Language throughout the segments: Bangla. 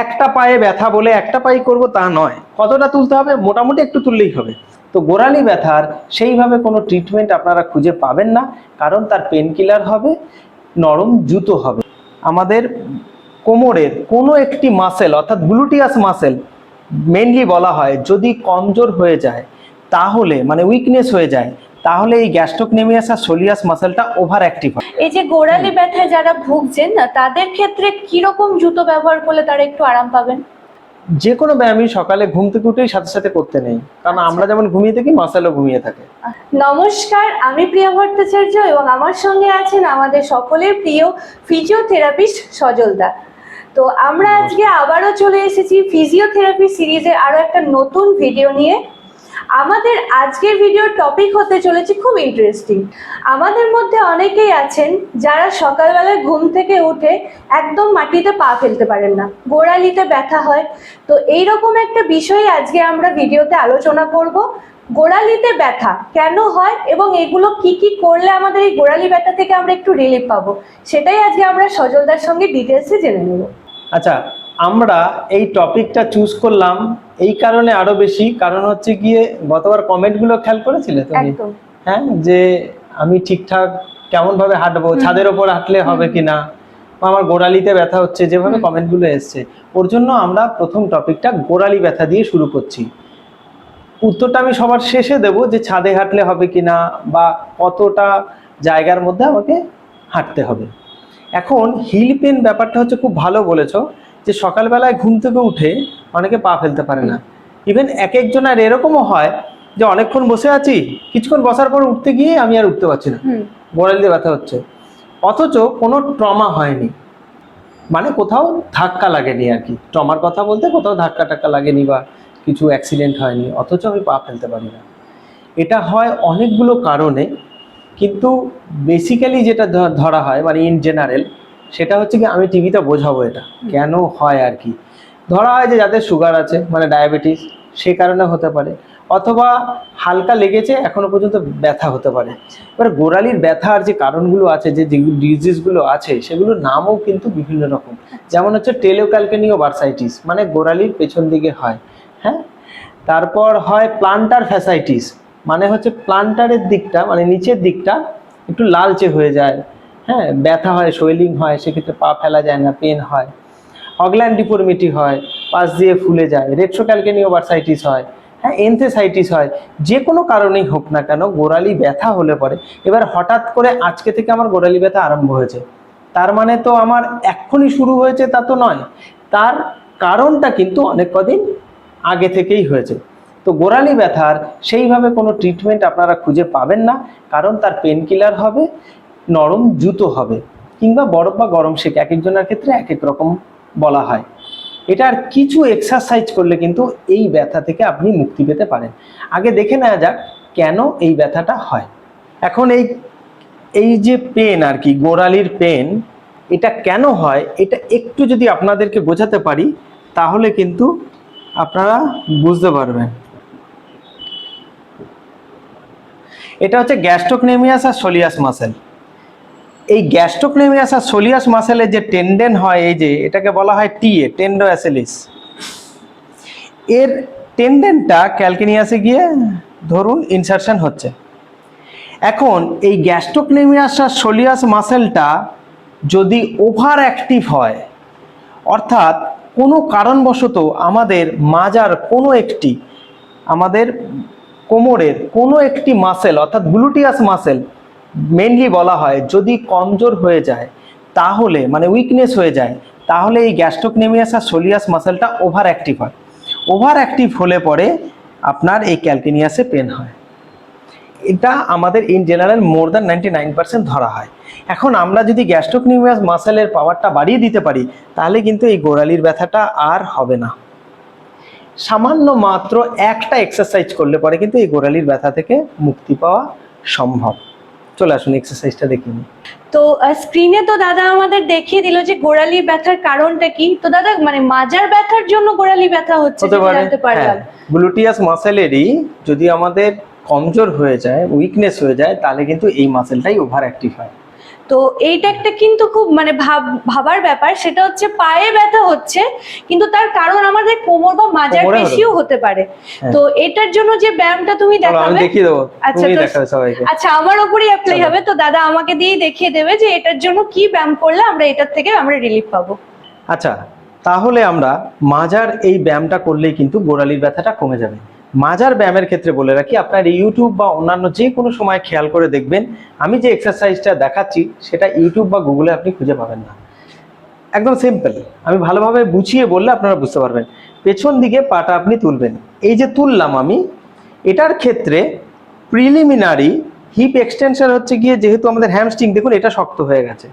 একটা পায়ে ব্যথা বলে একটা পায়ে করব তা নয়। কতটা তুলতে হবে? মোটামুটি একটু তুললেই হবে। তো গোড়ালি ব্যথার সেইভাবে কোনো ট্রিটমেন্ট আপনারা খুঁজে পাবেন না, কারণ তার পেন কিলার হবে, নরম জুতো হবে। আমাদের কোমরের কোনো একটি মাসেল অর্থাৎ গ্লুটিয়াস মাসেল মেনলি বলা হয়, যদি কমজোর হয়ে যায়, তাহলে মানে উইকনেস হয়ে যায় তাহলে এই গ্যাস্ট্রোকনেমিয়াস আর সোলিয়াস মাসেলটা ওভার অ্যাক্টিভ হয়। এই যে গোড়ালি ব্যথায় যারা ভুগছেন না তাদের ক্ষেত্রে কীরকম জুতো ব্যবহার করলে তারা একটু আরাম পাবেন? যে কোনো ব্যায়ামই সকালে ঘুম থেকে উঠেই সাথে সাথে করতে নেই। কারণ আমরা যেমন ঘুমিয়ে থাকি মাসেলও ঘুমিয়ে থাকে। নমস্কার আমি প্রিয়া ভট্টাচার্য এবং আমার সঙ্গে আছেন আমাদের সকলের প্রিয় ফিজিওথেরাপিস্ট সজলদা। তো আমরা আজকে আবারও চলে এসেছি ফিজিওথেরাপি সিরিজের আরও একটা নতুন ভিডিও নিয়ে। আমাদের আজকের ভিডিওর টপিক হতে চলেছে খুব ইন্টারেস্টিং আমাদের মধ্যে অনেকেই আছেন যারা সকালবেলায় ঘুম থেকে উঠে একদম মাটিতে পা ফেলতে পারেন না, গোড়ালিতে ব্যথা হয়। তো এইরকম একটা বিষয়ে আজকে আমরা ভিডিওতে আলোচনা করব, গোড়ালিতে ব্যথা কেন হয় এবং এগুলো কি কি করলে আমাদের এই গোড়ালি ব্যথা থেকে আমরা একটু রিলিফ পাবো, সেটাই আজকে আমরা সজলদার সঙ্গে ডিটেলসে জেনে নেব। আচ্ছা আমরা এই টপিকটা চুজ করলাম এই কারণে আরও বেশি। কারণ হচ্ছে গিয়ে গতবার কমেন্টগুলো খেয়াল করেছিলে তুমি? হ্যাঁ যে আমি ঠিকঠাক কেমন ভাবে হাঁটবো ছাদের ওপর হাঁটলে হবে কিনা? আমার গোড়ালিতে ব্যথা হচ্ছে যেভাবে। কমেন্টগুলো এসছে। ওর জন্য আমরা প্রথম টপিকটা গোড়ালি ব্যথা দিয়ে শুরু করছি। উত্তরটা আমি সবার শেষে দেব যে ছাদে হাঁটলে হবে কিনা বা কতটা জায়গার মধ্যে আমাকে হাঁটতে হবে। এখন হিল পেন ব্যাপারটা হচ্ছে খুব ভালো বলেছ। যে সকালবেলায় ঘুম থেকে উঠে অনেকে পা ফেলতে পারে না। ইভেন এক একজনের এরকমও হয় যে অনেকক্ষণ বসে আছি কিছুক্ষণ বসার পর উঠতে গিয়ে আমি আর উঠতে পারছি না। হুম। দিয়ে ব্যথা হচ্ছে। অথচ কোনো ট্রমা হয়নি। মানে কোথাও ধাক্কা লাগেনি আর কি। ট্রমার কথা বলতে কোথাও ধাক্কা টাক্কা লাগেনি বা কিছু অ্যাক্সিডেন্ট হয়নি অথচ আমি পা ফেলতে পারি না। এটা হয় অনেকগুলো কারণে কিন্তু বেসিক্যালি যেটা ধরা হয় মানে ইন জেনারেল সেটা হচ্ছে কি আমি টিভিতে বোঝাবো এটা। কেন হয় আর কি? ধরা হয় যে যাদের সুগার আছে মানে ডায়াবেটিস সে কারণে হতে পারে। অথবা হালকা লেগেছে, এখনও পর্যন্ত ব্যথা হতে পারে। এবার গোড়ালির ব্যথার যে কারণগুলো আছে, যে ডিজিজগুলো আছে, সেগুলোর নামও কিন্তু বিভিন্ন রকম। যেমন হচ্ছে টেলোক্যালকেনিও বার্সাইটিস মানে গোড়ালির পেছন দিকে হয়। হ্যাঁ? তারপর হয় প্লান্টার ফ্যাসাইটিস মানে হচ্ছে প্লান্টারের দিকটা মানে নিচের দিকটা একটু লালচে হয়ে যায়। হ্যাঁ ব্যথা হয়, সোয়েলিং হয়, সেক্ষেত্রে পা ফেলা যায় না, পেন হয়। অগল্যান্ড ডিফর্মিটি হয়, পাশ দিয়ে ফুলে যায় রেট্রোক্যালকেনিও বার্সাইটিস হয় হ্যাঁ এনথেসাইটিস হয়, যে কোনো কারণেই হোক না কেন গোড়ালি ব্যথা হলে পরে। এবার হঠাৎ করে আজকে থেকে আমার গোড়ালি ব্যথা আরম্ভ হয়েছে। তার মানে তো আমার এক্ষুনি শুরু হয়েছে তা তো নয়। তার কারণটা কিন্তু অনেক কদিন আগে থেকেই হয়েছে। তো গোড়ালি ব্যথার সেইভাবে কোনো ট্রিটমেন্ট আপনারা খুঁজে পাবেন না, কারণ তার পেন কিলার হবে নরম জুতো হবে কিংবা বরফ বা গরম শেক এক একজনের ক্ষেত্রে এক এক রকম বলা হয়। এটার কিছু এক্সারসাইজ করলে কিন্তু এই ব্যথা থেকে আপনি মুক্তি পেতে পারেন। আগে দেখে নেওয়া যাক কেন এই ব্যথাটা হয়। এখন এই এই যে পেন আর কি, গোড়ালির পেন এটা কেন হয়, এটা একটু যদি আপনাদেরকে বোঝাতে পারি, তাহলে কিন্তু আপনারা বুঝতে পারবেন। এটা হচ্ছে গ্যাস্ট্রোকনেমিয়াস আর সোলিয়াস মাসেল। এই গ্যাস্ট্রোকনেমিয়াস আর সোলিয়াস মাসেলের যে টেন্ডেন হয়, এই যে এটাকে বলা হয় টিএ টেন্ডো অ্যাসেলিস এর টেন্ডেনটা ক্যালকিনিয়াসে গিয়ে ধরুন ইনসারশন হচ্ছে। এখন এই গ্যাস্ট্রোকনেমিয়াস আর সোলিয়াস মাসেলটা যদি ওভার অ্যাক্টিভ হয়, অর্থাৎ কোনো কারণবশত আমাদের মাজার কোনো একটি, আমাদের কোমরের কোনো একটি মাসেল, অর্থাৎ গ্লুটিয়াস মাসেল মেনলি বলা হয়, যদি কমজোর হয়ে যায়, তাহলে মানে উইকনেস হয়ে যায়, তাহলে এই গ্যাস্ট্রোকনেমিয়াস আর সোলিয়াস মাসেলটা ওভার অ্যাক্টিভ হয়। ওভার অ্যাক্টিভ হলে পরে আপনার এই ক্যালকিনিয়াসে পেন হয়। এটা আমাদের in general more than ninety nine percent ধরা হয়। এখন আমরা যদি গ্যাস্ট্রোকনিমিয়াস মাসেলের পাওয়ারটা বাড়িয়ে দিতে পারি, তাহলে কিন্তু এই গোড়ালির ব্যথাটা আর হবে না। সামান্য মাত্র একটা এক্সারসাইজ করলে পরে কিন্তু এই গোড়ালির ব্যথা থেকে মুক্তি পাওয়া সম্ভব। চলে আসুন এক্সারসাইজটা দেখে নিন তো স্ক্রিনে তো দাদা আমাদের দেখিয়ে দিল যে গোড়ালি ব্যথার কারণটা কি? তো দাদা মানে মাজার ব্যথার জন্য গোড়ালি ব্যথা হচ্ছে হতে পারে গ্লুটিয়াস মাসেলেরই যদি আমাদের কমজোর হয়ে যায় উইকনেস হয়ে যায় তাহলে কিন্তু এই মাসেলটাই ওভার অ্যাক্টিভ হয়। তো এইটা একটা কিন্তু খুব মানে ভাব ভাবার ব্যাপার। সেটা হচ্ছে পায়ে ব্যথা হচ্ছে কিন্তু তার কারণ আমাদের কোমর বা মাজার পেশিও হতে পারে। হ্যাঁ। তো এটার জন্য যে ব্যায়ামটা তুমি দেখাবে আচ্ছা, আচ্ছা আমার ওপরই অ্যাপ্লাই হবে। তো দাদা আমাকে দিয়েই দেখিয়ে দেবে যে এটার জন্য কি ব্যায়াম করলে আমরা এটার থেকে আমরা রিলিফ পাবো। আচ্ছা তাহলে আমরা মাজার এই ব্যায়ামটা করলেই কিন্তু গোড়ালির ব্যথাটা কমে যাবে। মাজার ব্যায়ামের ক্ষেত্রে বলে রাখি, আপনার ইউটিউব বা অন্যান্য যে কোনো সময় খেয়াল করে দেখবেন, আমি যে এক্সারসাইজটা দেখাচ্ছি, সেটা ইউটিউব বা গুগলে আপনি খুঁজে পাবেন না। একদম সিম্পল আমি ভালোভাবে বুঝিয়ে বললে আপনারা বুঝতে পারবেন। পেছন দিকে পাটা আপনি তুলবেন। এই যে তুললাম আমি, এটার ক্ষেত্রে প্রিলিমিনারি হিপ এক্সটেনশন হচ্ছে গিয়ে যেহেতু আমাদের হ্যামস্ট্রিং দেখুন এটা শক্ত হয়ে গেছে।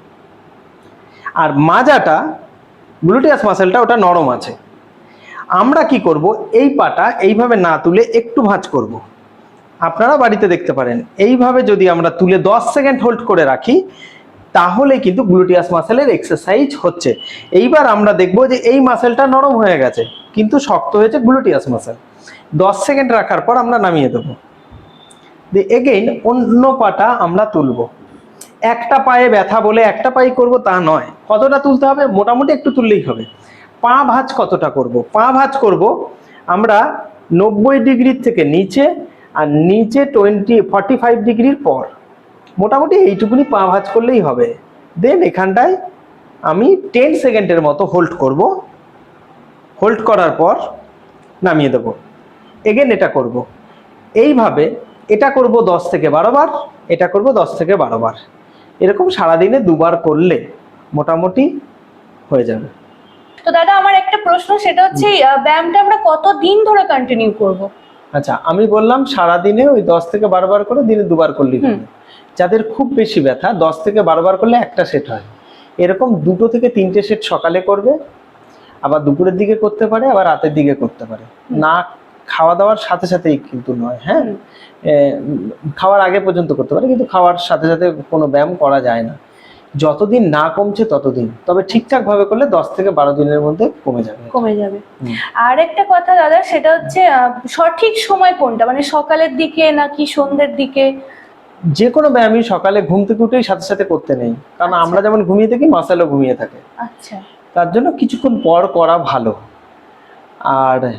আর মাজাটা গ্লুটিয়াস মাসেলটা ওটা নরম আছে। আমরা কি করব? এই পাটা এইভাবে না তুলে একটু ভাঁজ করব। আপনারা বাড়িতে দেখতে পারেন, এইভাবে যদি আমরা তুলে 10 সেকেন্ড হোল্ড করে রাখি, তাহলে কিন্তু গ্লুটিয়াস মাসেলের এক্সারসাইজ হচ্ছে। এইবার আমরা দেখব যে এই মাসেলটা নরম হয়ে গেছে, কিন্তু শক্ত হয়েছে গ্লুটিয়াস মাসেল। 10 সেকেন্ড রাখার পর আমরা নামিয়ে দেবো। দিয়ে এগেইন অন্য পাটা আমরা তুলব। একটা পায়ে ব্যথা বলে একটা পায়ে করব তা নয়। কতটা তুলতে হবে? মোটামুটি একটু তুললেই হবে। পা ভাঁজ কতটা করব? পা ভাঁজ করব আমরা নব্বই ডিগ্রির থেকে নিচে আর নিচে টোয়েন্টি ফর্টি ফাইভ ডিগ্রির পর। মোটামুটি এইটুকুনি পা ভাঁজ করলেই হবে। দেন এখানটায় আমি টেন সেকেন্ডের মতো হোল্ড করব। হোল্ড করার পর নামিয়ে দেবো। এগেন এটা করব। এইভাবে এটা করব দশ থেকে বারো বার, এটা করব দশ থেকে বারো বার। এরকম সারাদিনে দুবার করলে মোটামুটি হয়ে যাবে। তো দাদা আমার একটা প্রশ্ন সেটা হচ্ছে ব্যায়ামটা আমরা কত দিন ধরে কন্টিনিউ করব? আচ্ছা আমি বললাম সারাদিনে ওই দশ থেকে বারো বার করে দিনে দুবার করলেই হবে। যাদের খুব বেশি ব্যথা দশ থেকে বারো বার করলে একটা সেট হয়। এরকম দুটো থেকে তিনটে সেট সকালে করবে আবার দুপুরের দিকে করতে পারে আবার রাতের দিকে করতে পারে। না খাওয়া দাওয়ার সাথে সাথেই কিন্তু নয় হ্যাঁ? খাওয়ার আগে পর্যন্ত করতে পারে কিন্তু খাওয়ার সাথে সাথে কোনো ব্যায়াম করা যায় না। যতদিন না কমছে ততদিন। তবে ঠিকঠাক ভাবে করলে দশ থেকে বারো দিনের মধ্যে কমে যাবে। কমে যাবে। আর একটা কথা দাদা সেটা হচ্ছে সঠিক সময় কোনটা? মানে সকালের দিকে নাকি সন্ধ্যের দিকে? যে কোনো ব্যায়ামই সকালে ঘুম থেকে উঠেই সাথে সাথে করতে নেই। কারণ আচ্ছা। আমরা যেমন ঘুমিয়ে থাকি মাসালও ঘুমিয়ে থাকে। আচ্ছা। তার জন্য কিছুক্ষণ পর করা ভালো। আর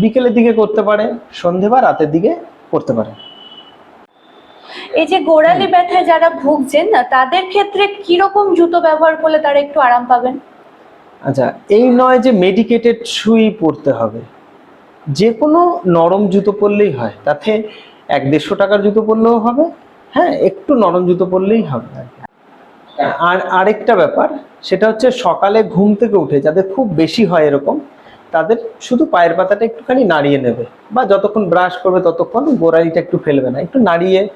বিকেলের দিকে করতে পারে সন্ধে বা রাতের দিকে করতে পারে। এই যে গোড়ালি ব্যথায় যারা ভুগছেন না তাদের ক্ষেত্রে কীরকম জুতো ব্যবহার করলে তারা একটু আরাম পাবেন? আচ্ছা এই নয় যে মেডিকেটেড শুই পরতে হবে। যে কোনো নরম জুতো পরলেই হয় তাতে এক দেড়শো টাকার জুতো পরলেও হবে হ্যাঁ একটু নরম জুতো পরলেই হবে আর আর আরেকটা ব্যাপার সেটা হচ্ছে সকালে ঘুম থেকে উঠে যাদের খুব বেশি হয় এরকম তাদের শুধু পায়ের পাতাটা একটুখানি নাড়িয়ে নেবে বা যতক্ষণ ব্রাশ করবে ততক্ষণ গোড়ালিটা একটু ফেলবে না। একটু নাড়িয়ে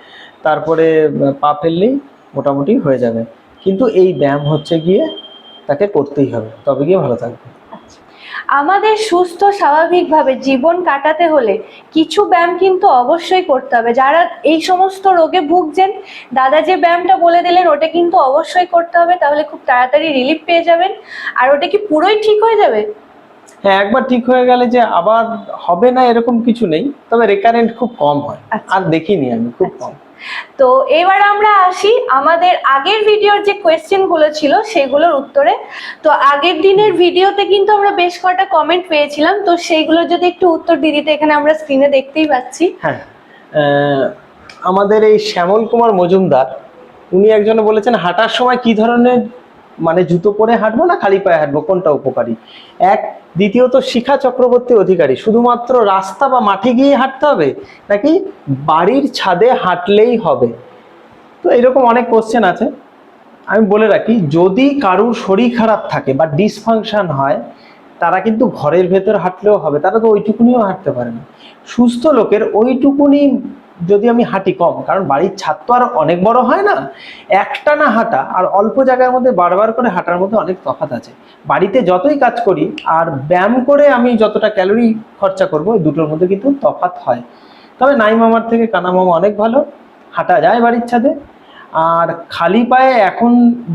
তারপরে পা ফেললেই মোটামুটি হয়ে যাবে। কিন্তু এই ব্যায়াম হচ্ছে গিয়ে তাকে করতেই হবে। তবে গিয়ে ভালো থাকবে। আচ্ছা। আমাদের সুস্থ, স্বাভাবিকভাবে জীবন কাটাতে হলে কিছু ব্যায়াম কিন্তু অবশ্যই করতে হবে। যারা এই সমস্ত রোগে ভুগছেন, দাদা যে ব্যায়ামটা বলে দিলেন, ওটা কিন্তু অবশ্যই করতে হবে। তাহলে খুব তাড়াতাড়ি রিলিফ পেয়ে যাবেন। আর ওটা কি পুরোই ঠিক হয়ে যাবে? হ্যাঁ একবার ঠিক হয়ে গেলে যে আবার হবে না এরকম কিছু নেই তবে রেকারেন্ট খুব কম হয়। আচ্ছা। আর দেখিনি আমি খুব কম। তো এবার আমরা আসি আমাদের আগের ভিডিওর যে কোয়েশ্চেনগুলো ছিল সেগুলোর উত্তরে। তো আগের দিনের ভিডিওতে কিন্তু আমরা বেশ কটা কমেন্ট পেয়েছিলাম তো সেইগুলো যদি একটু উত্তর দিয়ে দিতে এখানে আমরা স্ক্রিনে দেখতেই পাচ্ছি। হ্যাঁ। আমাদের এই শ্যামল কুমার মজুমদার উনি একজন বলেছেন হাঁটার সময় কি ধরনের মানে জুতো পরে হাঁটবো না খালি পায়ে হাঁটবো? কোনটা উপকারী? এক দ্বিতীয়ত শিখা চক্রবর্তী অধিকারী, শুধুমাত্র রাস্তা বা মাঠে গিয়ে হাঁটতে হবে, নাকি বাড়ির ছাদে হাঁটলেই হবে? তো এরকম অনেক কোশ্চেন আছে। আমি বলে রাখি, যদি কারুর শরীর খারাপ থাকে বা ডিসফাংশন হয়, তারা কিন্তু ঘরের ভেতর হাঁটলেও হবে, তারা তো ওইটুকুনিও হাঁটতে পারে না। সুস্থ লোকের ওইটুকুনি যদি আমি হাঁটি কম, কারণ বাড়ির ছাদ তো আর অনেক বড় হয় না। একটা না হাঁটা, আর অল্প জায়গার মধ্যে বারবার করে হাঁটার মধ্যে অনেক তফাত আছে। বাড়িতে যতই কাজ করি, আর ব্যায়াম করে আমি যতটা ক্যালোরি খরচা করব দুটোর মধ্যে কিন্তু তফাৎ হয়। তবে নাই মামার থেকে কানা মামা অনেক ভালো। হাঁটা যায় বাড়ির ছাদে। আর খালি পায়ে এখন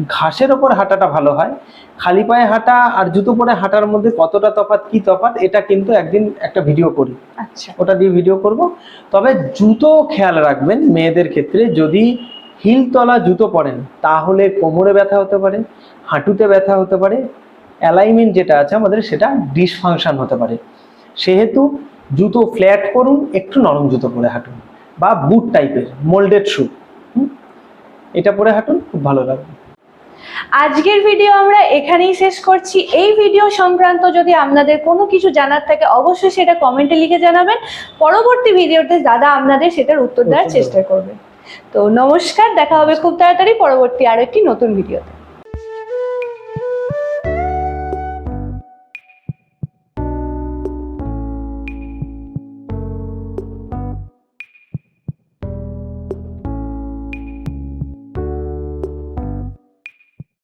ঘাসের ওপর হাঁটাটা ভালো হয়। খালি পায়ে হাঁটা আর জুতো পরে হাঁটার মধ্যে কতটা তফাত কি তফাত এটা কিন্তু একদিন একটা ভিডিও করি। আচ্ছা। ওটা দিয়ে ভিডিও করব। তবে জুতো খেয়াল রাখবেন মেয়েদের ক্ষেত্রে যদি হিলতলা জুতো পরেন তাহলে কোমরে ব্যথা হতে পারে হাঁটুতে ব্যথা হতে পারে অ্যালাইনমেন্ট যেটা আছে আমাদের সেটা ডিসফাংশন হতে পারে। সেহেতু জুতো ফ্ল্যাট করুন একটু নরম জুতো পরে হাঁটুন বা বুট টাইপের মোল্ডেড শু এটা পরে হাঁটুন খুব ভালো লাগবে। আজকের ভিডিও আমরা এখানেই শেষ করছি। এই ভিডিও সংক্রান্ত যদি আপনাদের কোনো কিছু জানার থাকে অবশ্যই সেটা কমেন্টে লিখে জানাবেন। পরবর্তী ভিডিওতে দাদা আপনাদের সেটার উত্তর দেওয়ার চেষ্টা করবে। তো নমস্কার দেখা হবে খুব তাড়াতাড়ি পরবর্তী আর একটি নতুন ভিডিওতে।